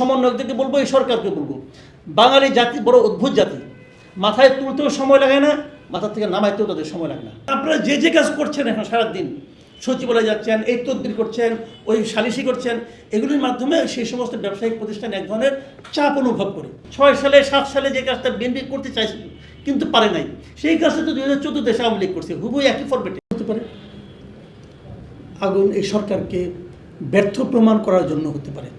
সমন্বয়কদেরকে বলব? এই সরকারকে বলব। বাঙালি জাতি বড় অদ্ভুত জাতি। মাথায় তুলতেও সময় লাগে না, মাথা থেকে নামাইতেও তাদের সময় লাগে না। আপনারা যে যে কাজ করছেন এখন সারাদিন, সচিবালয়ে যাচ্ছেন, এই তদবির করছেন, ওই সালিশি করছেন, এগুলির মাধ্যমে সেই সমস্ত ব্যবসায়িক প্রতিষ্ঠান এক ধরনের চাপ অনুভব করে। ছয় সালে, সাত সালে যে কাজটা বিএনপি করতে চাইছিল, কিন্তু পারে নাই। সেই কাজটা তো দুই হাজার চোদ্দ দেশে আওয়ামী লীগ করছে। হুবই একই ফরম্যাটে হতে পারে। আগুন এই সরকারকে ব্যর্থ প্রমাণ করার জন্য হতে পারে।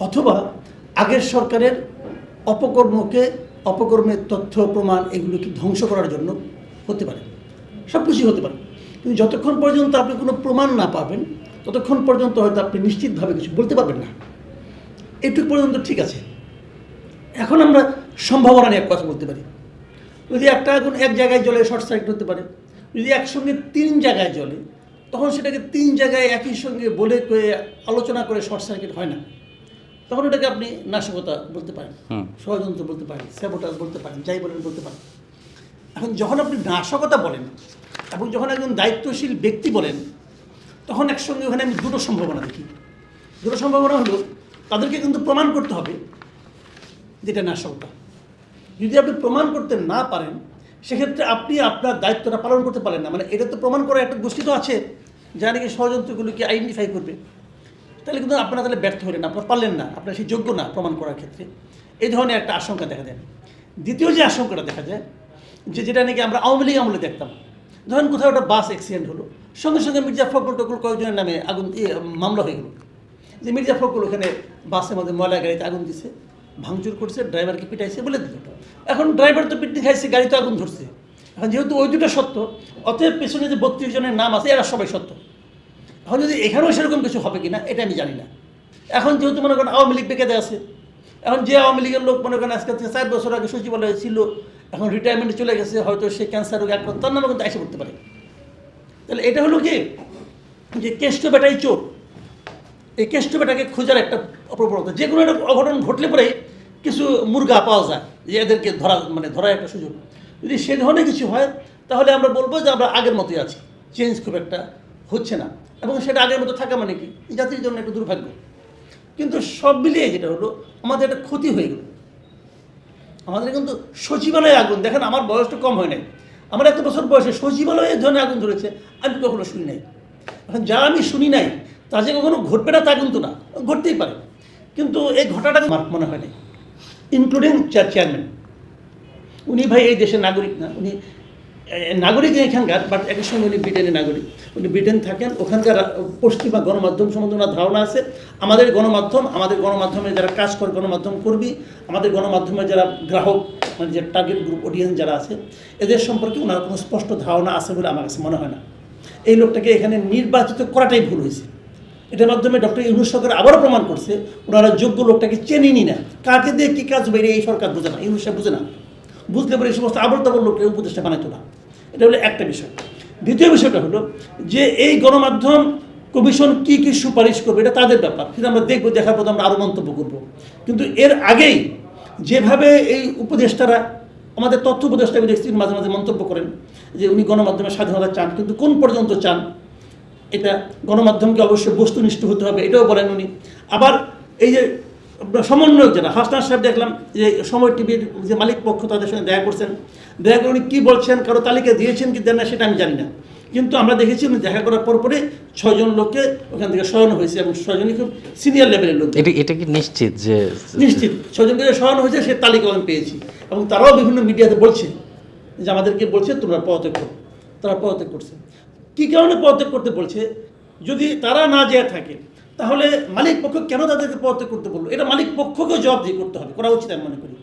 অথবা আগের সরকারের অপকর্মকে অপকর্মের তথ্য, প্রমাণ এগুলোকে ধ্বংস করার জন্য হতে পারে। সব কিছুই হতে পারে। কিন্তু যতক্ষণ পর্যন্ত আপনি কোনো প্রমাণ না পাবেন, ততক্ষণ পর্যন্ত হয়তো আপনি নিশ্চিতভাবে কিছু বলতে পারবেন না। এটুকু পর্যন্ত ঠিক আছে। এখন আমরা সম্ভাবনা নিয়ে এক কথা বলতে পারি। যদি একটা আগুন এক জায়গায় জ্বলে, শর্ট সার্কিট হতে পারে। যদি একসঙ্গে তিন জায়গায় জ্বলে, তখন সেটাকে তিন জায়গায় একই সঙ্গে বলে আলোচনা করে শর্ট সার্কিট হয় না। তখন এটাকে আপনি নাশকতা বলতে পারেন ষড়যন্ত্র বলতে পারেন স্যাবোটাজ বলতে পারেন যাই বলেন বলতে পারেন। এখন যখন আপনি নাশকতা বলেন এবং যখন একজন দায়িত্বশীল ব্যক্তি বলেন তখন একসঙ্গে ওখানে আমি দুটো সম্ভাবনা দেখি। দুটো সম্ভাবনা হলো তাদেরকে কিন্তু প্রমাণ করতে হবে যেটা নাশকতা। যদি আপনি প্রমাণ করতে না পারেন সেক্ষেত্রে আপনি আপনার দায়িত্বটা পালন করতে পারেন না। মানে এটা তো প্রমাণ করার একটা গোষ্ঠী তো আছে যা নাকি ষড়যন্ত্রগুলোকে আইডেন্টিফাই করবে। তাহলে কিন্তু আপনারা তাহলে ব্যর্থ হলেন আপনারা পারলেন না। আপনার সেই যোগ্য না প্রমাণ করার ক্ষেত্রে। এই ধরনের একটা আশঙ্কা দেখা যায় দ্বিতীয় যে আশঙ্কাটা দেখা যায়, যে যেটা নাকি আমরা আওয়ামী লীগ আমলে দেখতাম। ধরেন কোথাও একটা বাস অ্যাক্সিডেন্ট হলো, সঙ্গে সঙ্গে মির্জা ফখরুল টকুল কয়েকজনের নামে আগুন মামলা হয়ে গেল। যে মির্জা ফখরুল ওখানে বাসের মধ্যে ময়লা গাড়িতে আগুন দিছে, ভাঙচুর করছে, ড্রাইভারকে পিটাইছে, বলে দিল। এখন ড্রাইভার তো পিটনি খাইছে, গাড়ি তো আগুন ধরছে। এখন যেহেতু ওই দুটো সত্য, অতএব পেছনে যে বত্রিশ জনের নাম আছে, এরা সবাই সত্য। এখন যদি এখানেও সেরকম কিছু হবে কিনা, এটা আমি জানি না। এখন যেহেতু মনে করেন আওয়ামী লীগ বেঁকে আছে, এখন যে আওয়ামী লীগের লোক মনে করেন আজকে চার বছর আগে সচিবালয়ে ছিল, এখন রিটায়ারমেন্টে চলে গেছে, হয়তো সে ক্যান্সার রোগে আক্রান্ত, তার নামে কিন্তু এসে পড়তে পারে। তাহলে এটা হলো কি? যে কেষ্ট বেটাই চোর। এই কেষ্ট বেটাকে খোঁজার একটা অপপ্রবণতা যে কোনো একটা অঘটন ঘটলে পরে কিছু মুরগা পাওয়া যায়, যে এদেরকে ধরা মানে ধরার একটা সুযোগ। যদি সে ধরনের কিছু হয়, তাহলে আমরা বলব যে আমরা আগের মতোই আছি। চেঞ্জ খুব একটা হচ্ছে না। এবং সেটা আগের মতো থাকা মানে কি? জাতির জন্য একটা দুর্ভাগ্য। কিন্তু সব মিলিয়ে যেটা হলো, আমাদের একটা ক্ষতি হয়ে গেল। আমাদের কিন্তু সচিবালয়ে আগুন, দেখেন আমার বয়সটা কম হয় নাই। আমার এত বছর বয়সে সচিবালয়ে ধরনের আগুন ধরেছে, আমি কখনো শুনি নাই। এখন যা আমি শুনি নাই, তা যে কখনো ঘটবে না, তা কিন্তু না। ঘটতেই পারে। কিন্তু এই ঘটনাটা আমার মনে হয় নাই। ইনক্লুডিং চেয়ারম্যান উনি ভাই এই দেশের নাগরিক না, উনি নাগরিক এখানকার বাট একই সঙ্গে উনি ব্রিটেনের নাগরিক। উনি ব্রিটেন থাকেন, ওখানকার পশ্চিমা গণমাধ্যম সম্বন্ধে ওনার ধারণা আছে। আমাদের গণমাধ্যম, আমাদের গণমাধ্যমে যারা কাজ করে, গণমাধ্যম কর্মী, আমাদের গণমাধ্যমে যারা গ্রাহক মানে যে টার্গেট গ্রুপ অডিয়েন্স যারা আছে, এদের সম্পর্কে ওনার কোনো স্পষ্ট ধারণা আছে বলে আমার কাছে মনে হয় না। এই লোকটাকে এখানে নির্বাচিত করাটাই ভুল হয়েছে। এটার মাধ্যমে ডক্টর ইউনুস সরকার আবারও প্রমাণ করছে, ওনারা যোগ্য লোকটাকে চেনেনি না কাকে দিয়ে কী কাজ বেরিয়ে এই সরকার বুঝে না, ইউনুস বুঝে না। বুঝতে পারে এই সমস্ত আবল তাবল লোককে উপদেষ্টা বানাইতো না। এটা হলো একটা বিষয়। দ্বিতীয় বিষয়টা হলো যে এই গণমাধ্যম কমিশন কি কি সুপারিশ করবে, এটা তাদের ব্যাপার। কিন্তু আমরা দেখব, দেখার পর আমরা আরও মন্তব্য করব। কিন্তু এর আগেই যেভাবে এই উপদেষ্টারা, আমাদের তথ্য উপদেষ্টা আমি দেখছি, মাঝে মাঝে মন্তব্য করেন যে উনি গণমাধ্যমের স্বাধীনতা চান, কিন্তু কোন পর্যন্ত চান? এটা গণমাধ্যমকে অবশ্যই বস্তুনিষ্ঠ হতে হবে, এটাও বলেন উনি। আবার এই যে সমন্বয়ক যারা হাসনার সাহেব দেখলাম যে সময় টিভির যে মালিক পক্ষ তাদের সঙ্গে দেখা করছেন। দেখা করে উনি কী বলছেন কারও তালিকা দিয়েছেন কি দেন না সেটা আমি জানি না। কিন্তু আমরা দেখেছি উনি দেখা করার পর পরে ছয়জন লোককে ওখান থেকে সরানো হয়েছে এবং ছয়জনই খুব সিনিয়র লেভেলের লোক। এটা এটা কি নিশ্চিত যে নিশ্চিত। ছয়জনকে যে সরানো হয়েছে সে তালিকা আমি পেয়েছি। এবং তারাও বিভিন্ন মিডিয়াতে বলছে যে আমাদেরকে বলছে তোমরা পদত্যাগ করো। তারা পদত্যাগ করছে। কী কারণে পদত্যাগ করতে বলছে? যদি তারা না যেয়ে থাকে তাহলে মালিক পক্ষ কেন তাদেরকে পদত্যাগ করতে বলল? এটা মালিক পক্ষকেও জবাব দিয়ে করতে হবে, করা উচিত আমি মনে করি।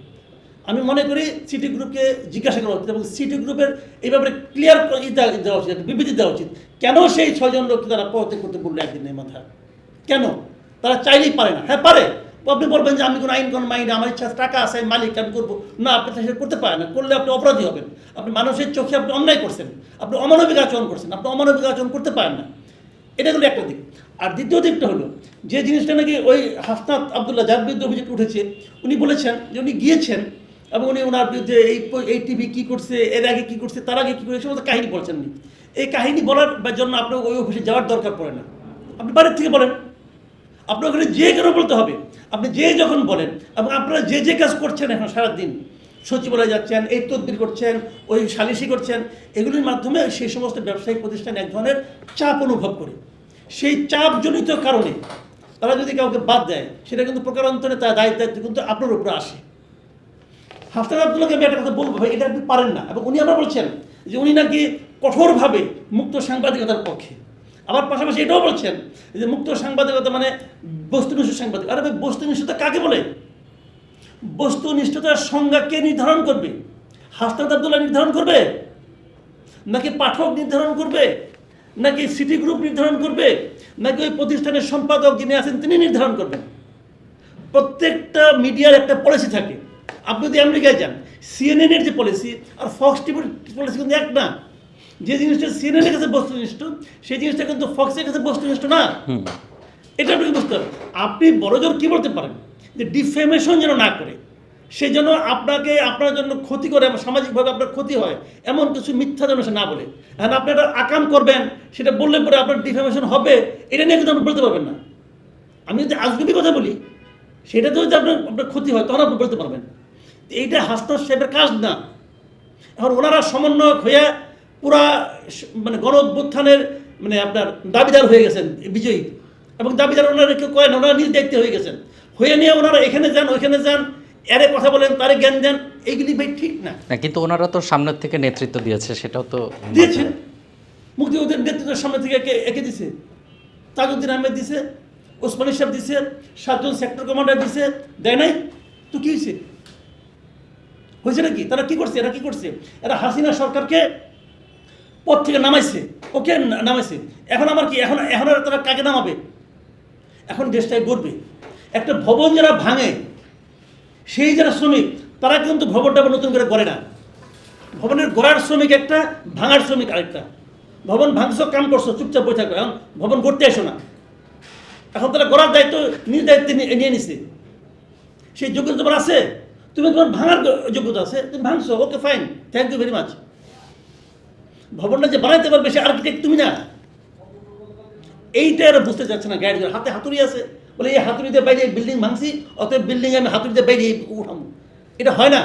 আমি মনে করি সিটি গ্রুপকে জিজ্ঞাসা করা উচিত এবং সিটি গ্রুপের এই ব্যাপারে ক্লিয়ার দেওয়া উচিত, বিবৃতি দেওয়া উচিত। কেন সেই ছয়জন লোককে তারা পদত্যাগ করতে বলল একদিনের মাথা? কেন? তারা চাইলেই পারে না। হ্যাঁ পারে। আপনি বলবেন যে আমি কোনো আইন কোনো মাইনে, আমার ইচ্ছা টাকা আছে আমি মালিক, আমি করব। না, আপনি সেটা করতে পারেন না। করলে আপনি অপরাধী হবেন। আপনি মানুষের চোখে আপনি অন্যায় করছেন। আপনি অমানবিক আচরণ করছেন। আপনি অমানবিক আচরণ করতে পারেন না। এটা হলো একটা দিক। আর দ্বিতীয় দিকটা হলো, যে জিনিসটা নাকি ওই হাসনাত আবদুল্লাহ যার বিরুদ্ধে অভিযোগ উঠেছে, উনি বলেছেন যে উনি গিয়েছেন এবং উনি ওনার বিরুদ্ধে এই এই টিভি কী করছে, এর আগে কী করছে, তার আগে কী করছে সমস্ত কাহিনী বলছেন এই কাহিনী বলার জন্য আপনার ওই অফিসে যাওয়ার দরকার পড়ে না। আপনি বাড়ির থেকে বলেন। আপনার ওখানে যে কেন বলতে হবে? আপনি যে যখন বলেন এবং আপনারা যে যে কাজ করছেন এখন সারাদিন সচিবালয়ে যাচ্ছেন, এই তদবির করছেন, ওই সালিশি করছেন, এগুলির মাধ্যমে সেই সমস্ত ব্যবসায়িক প্রতিষ্ঠান এক ধরনের চাপ অনুভব করে। সেই চাপজনিত কারণে তারা যদি কাউকে বাদ দেয়, সেটা কিন্তু প্রকারান্তরে তার দায়িত্ব দায়িত্ব কিন্তু আপনার উপরে আসে। হাফতার আব্দুল্লাহকে আমি একটা কথা বলব ভাই, এটা আপনি পারেন না। এবং উনি আবার বলছেন যে উনি নাকি কঠোরভাবে মুক্ত সাংবাদিকতার পক্ষে। আবার পাশাপাশি এটাও বলছেন যে মুক্ত সাংবাদিকতা মানে বস্তুনিষ্ঠ সাংবাদিক। আরে ভাই, বস্তুনিষ্ঠতা কাকে বলে? বস্তুনিষ্ঠতার সংজ্ঞা কে নির্ধারণ করবে? হাফতার আব্দুল্লাহ নির্ধারণ করবে? নাকি পাঠক নির্ধারণ করবে? নাকি সিটি গ্রুপ নির্ধারণ করবে? নাকি ওই প্রতিষ্ঠানের সম্পাদক যিনি আছেন তিনি নির্ধারণ করবেন? প্রত্যেকটা মিডিয়ার একটা পলিসি থাকে। আপনি যদি আমেরিকায় যান সিএনএন এর যে পলিসি আর ফক্স টিভির পলিসি কিন্তু এক না। যে জিনিসটা সিএনএন এর কাছে বস্তুনিষ্ঠ সেই জিনিসটা কিন্তু ফক্সের কাছে বস্তুনিষ্ঠ না। এটা আপনাকে বুঝতে হবে। আপনি বড়জোর কি বলতে পারেন? যে ডিফেমেশন যেন না করে সেই জন্য আপনাকে, আপনার জন্য ক্ষতি করে, সামাজিকভাবে আপনার ক্ষতি হয়, এমন কিছু মিথ্যা যেন সে না বলে। এখন আপনি একটা আকাম করবেন, সেটা বললে পরে আপনার ডিফেমেশন হবে, এটা নিয়ে কিন্তু আপনি বলতে পারবেন না। আমি যদি আজগুবি কথা বলি সেটাতেও যদি আপনার আপনার ক্ষতি হয়, তখন আপনি বলতে পারবেন। এইটা হাসনার সাহেবের কাজ না। এখন ওনারা সমন্বয়ক হয়ে পুরা মানে গণ অভ্যুত্থানের মানে আপনার দাবিদার হয়ে গেছেন, বিজয়ী। এবং দাবিদার ওনারা কেউ কয়েন, ওনারা নিজ দায়িত্বে হয়ে গেছেন। হয়ে নিয়ে ওনারা এখানে যান ওইখানে যান এরে কথা বলেন তারে জ্ঞান দেন এইগুলি ভাই ঠিক না। না কিন্তু ওনারা তো সামনের থেকে নেতৃত্ব দিয়েছে সেটাও তো দিয়েছেন মুক্তিযুদ্ধের নেতৃত্বের সামনে থেকে একে একে দিছে। তাজউদ্দিন আহমেদ দিছে ওসমানী সাহেব দিছে সাতজন সেক্টর কমান্ডার দিছে দেয় নাই? তো কি হয়েছে হয়েছে নাকি? তারা কি করছে? এরা কি করছে? এরা হাসিনা সরকারকে পদ থেকে নামাইছে। ওকে? নামাইছে। এখন আমার কি? এখন এখন তারা কাকে নামাবে? এখন দেশটায় গড়বে। একটা ভবন যারা ভাঙে, সেই যারা শ্রমিক, তারা কিন্তু ভবনটা নতুন করে গড়ে না। ভবনের গড়ার শ্রমিক একটা, ভাঙার শ্রমিক আরেকটা। ভবন ভাঙছো, কাম করছ, চুপচাপ বসে থাকো, এখন ভবন গড়তে এসো না। এখন তারা গড়ার দায়িত্ব, নিজ দায়িত্বে নিয়ে নিছে। সেই যোগ্যতা তোমার আছে? তুমি তোমার ভাঙার যোগ্যতা আছে, তুমি ভাঙছো, okay fine thank you very much ভবনটা যে বানাইতে পারবে সে আর্কিটেক্ট তুমি না। এইটা আর বুঝতে চাচ্ছে না গাড়ি হাতে হাতুড়ি আছে। বলে, এই হাতুড়ি দিয়ে বাইরে বিল্ডিং ভাঙছি, অতএব বিল্ডিং আমি হাতুড়ি দিয়ে বাইরে উঠাম এটা হয় না,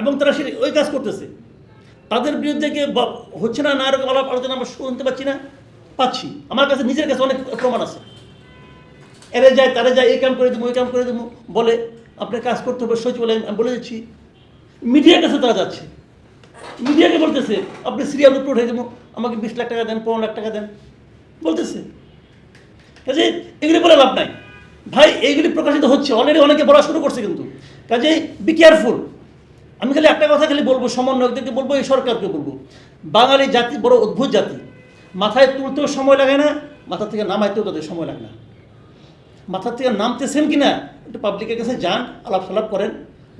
এবং তারা সে ওই কাজ করতেছে। তাদের বিরুদ্ধে কি হচ্ছে না না এরকম আলাপ আলোচনা আমরা শুনতে পাচ্ছি না? পাচ্ছি। আমার কাছে নিজের কাছে অনেক প্রমাণ আছে। এরে যায়, তারা যায়, এই কাম করে দেবো, ওই কাম করে দেবো, বলে, আপনার কাজ করতে হবে সচিবালয় আমি বলে দিচ্ছি। মিডিয়ার কাছে তারা যাচ্ছে। মিডিয়াকে বলতেছে, আপনি সিরিয়াল উপরে উঠে দেবো, আমাকে বিশ লাখ টাকা দেন, পনেরো লাখ টাকা দেন। বলতেছে। এগুলি বলে লাভ নাই। ভাই, এইগুলি প্রকাশিত হচ্ছে। অলরেডি অনেকে বলা শুরু করছে কিন্তু। কাজে বি কেয়ারফুল আমি খালি একটা কথা খালি বলব, সমন্বয়কদেরকে বলব, এই সরকারকে বলব। বাঙালি জাতি বড় অদ্ভুত জাতি। মাথায় তুলতেও সময় লাগে না, মাথা থেকে নামাইতেও তাদের সময় লাগে না। মাথা থেকে নামতেছেন কি না একটু পাবলিকের কাছে যান আলাপ সালাপ করেন।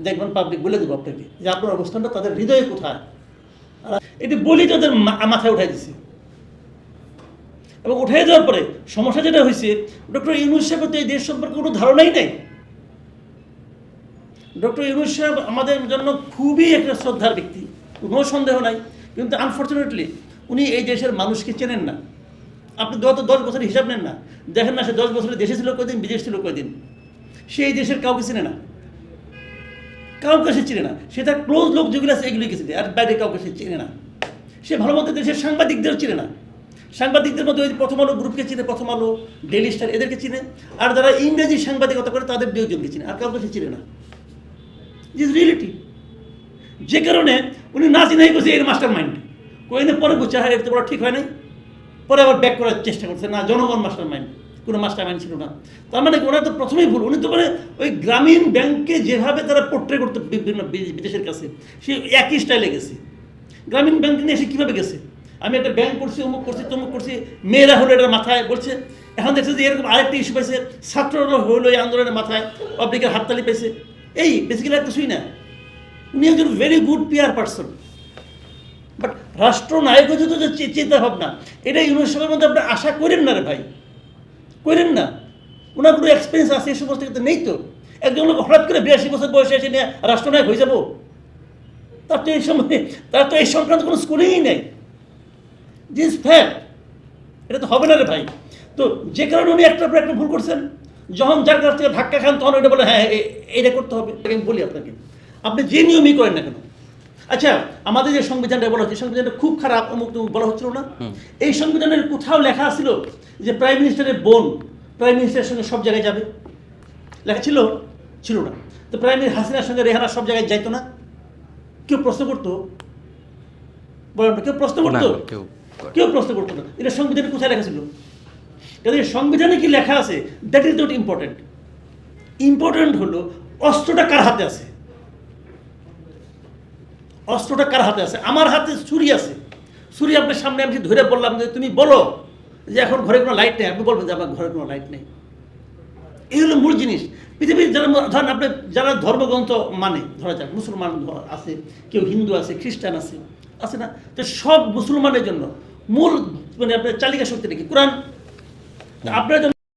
দেখবেন পাবলিক বলে দেবো আপনাকে, যে আপনার অবস্থানটা তাদের হৃদয়ে কোথায়। এটি বলি তাদের মাথায় উঠাই দিছে। এবং উঠে যাওয়ার পরে সমস্যা যেটা হয়েছে, ডক্টর ইউনুস সাহেবের তো এই দেশ সম্পর্কে কোনো ধারণাই নেই। ডক্টর ইউনুস সাহেব আমাদের জন্য খুবই একটা শ্রদ্ধার ব্যক্তি, কোনো সন্দেহ নাই। কিন্তু আনফর্চুনেটলি উনি এই দেশের মানুষকে চেনেন না। আপনি গত দশ বছরের হিসাব নেন না। দেখেন না, সে দশ বছরের দেশে ছিল কয়দিন, বিদেশ ছিল কয়দিন। সে এই দেশের কাউকে চেনে না। কাউকে সে চিনে না। সে তার ক্লোজ লোক যেগুলো আছে এগুলিকে চিনে আর বাইরে কাউকে সে চিনে না। সে ভালো মতো দেশের সাংবাদিকদের চিনে না। সাংবাদিকদের মধ্যে ওই প্রথম আলো গ্রুপকে চিনে, প্রথম আলো ডেলি স্টার এদেরকে চিনে। আর যারা ইংরেজি সাংবাদিকতা করে, তাদের দুজনকে চিনে। আর কাউকে সে চিনে না। ইজ রিয়েলিটি যে কারণে উনি না চিনাই করছে এর মাস্টার মাইন্ড কয়েকদিন পরে বুঝছে হ্যাঁ এটা বড় ঠিক হয় নাই। পরে আবার ব্যাক করার চেষ্টা করছে, না, জনগণ মাস্টার মাইন্ড কোনো মাস্টার মাইন্ড ছিল না। তার মানে ওনার তো প্রথমেই ভুল। উনি তো মানে ওই গ্রামীণ ব্যাংকে যেভাবে তারা পোট্রে করতো বিভিন্ন বিদেশের কাছে সে একই স্টাইলে গেছে। গ্রামীণ ব্যাংক নিয়ে এসে কীভাবে গেছে? আমি একটা ব্যাংক করছি, অমুক করছি, তমুক করছি, মেয়েরা হলো এটার মাথায় বলছে। এখন দেখছে যে এরকম আরেকটা ইস্যু পাইছে, ছাত্ররা হলো এই আন্দোলনের মাথায় পাবলিকের হাততালি পেয়েছে এই বেসিক্যালি আর কিছুই না। উনি একজন very good pure person but রাষ্ট্রনায়ক যদি যে চি- চিন্তা ভাবনা, এটা ইউনিভার্সিটির মধ্যে আপনি আশা করেন না রে ভাই। করেন না। ওনার কোনো এক্সপিরিয়েন্স আছে এই সমস্ত কিন্তু নেই তো। একজন লোক হঠাৎ করে বিরাশি বছর বয়সে এসে নিয়ে রাষ্ট্রনায়ক হয়ে যাব। তার তো এই সময় তার তো এই সংক্রান্ত কোনো স্কুলেই নেই। দিস ফ্যাক্ট এটা তো হবে না রে ভাই। তো যে কারণে উনি একটার পর একটা ভুল করছেন যখন যার কাছ থেকে ধাক্কা খান তখন ওটা বলে হ্যাঁ এটা করতে হবে। আমি বলি আপনাকে আপনি যে নিয়মই করেন না কেন। আচ্ছা আমাদের যে সংবিধানটা বলা হচ্ছে সংবিধানটা খুব খারাপ অমুক বলা হচ্ছিল না? এই সংবিধানের কোথাও লেখা ছিল যে প্রাইম মিনিস্টারের বোন প্রাইম মিনিস্টারের সঙ্গে সব জায়গায় যাবে। লেখা ছিল? ছিল না। তো প্রাইম মিনিস্টার হাসিনার সঙ্গে রেহানা সব জায়গায় যাইতো না? কেউ প্রশ্ন করতো? বলেন না, কেউ প্রশ্ন করতো? কেউ প্রশ্ন করতো না। এটা সংবিধানে কোথায় লেখা ছিল? কাজে সংবিধানে কি লেখা আছে? That is not important important হলো, অস্ত্রটা কার হাতে আছে? অস্ত্রটা কার হাতে আছে? আমার হাতে ছুরি আছে। ছুরি আপনার সামনে আমি ধরে বললাম যে তুমি বলো যে এখন ঘরে কোনো লাইট নেই। আপনি বলবেন যে আমার ঘরে কোনো লাইট নেই। এই হলো মূল জিনিস। পৃথিবীর যারা ধরেন আপনি, যারা ধর্মগ্রন্থ মানে ধরা যাক, মুসলমান আছে, কেউ হিন্দু আছে, খ্রিস্টান আছে আছে না? তো সব মুসলমানের জন্য মূল মানে আপনার চালিকা শক্তি নাকি কোরআন? আপনার জন্য